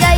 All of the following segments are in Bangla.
Cây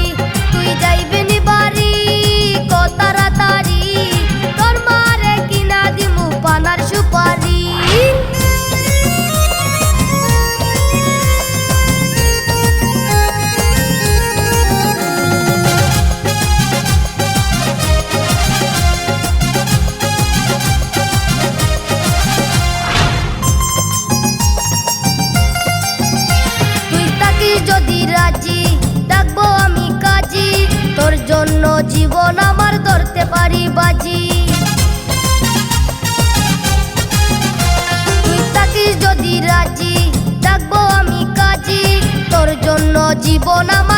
জীবন আমার ধরতে পারি বাজি। তুই যদি রাজি থাকব আমি কাজী। তোর জন্য জীবন আমার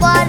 Qua.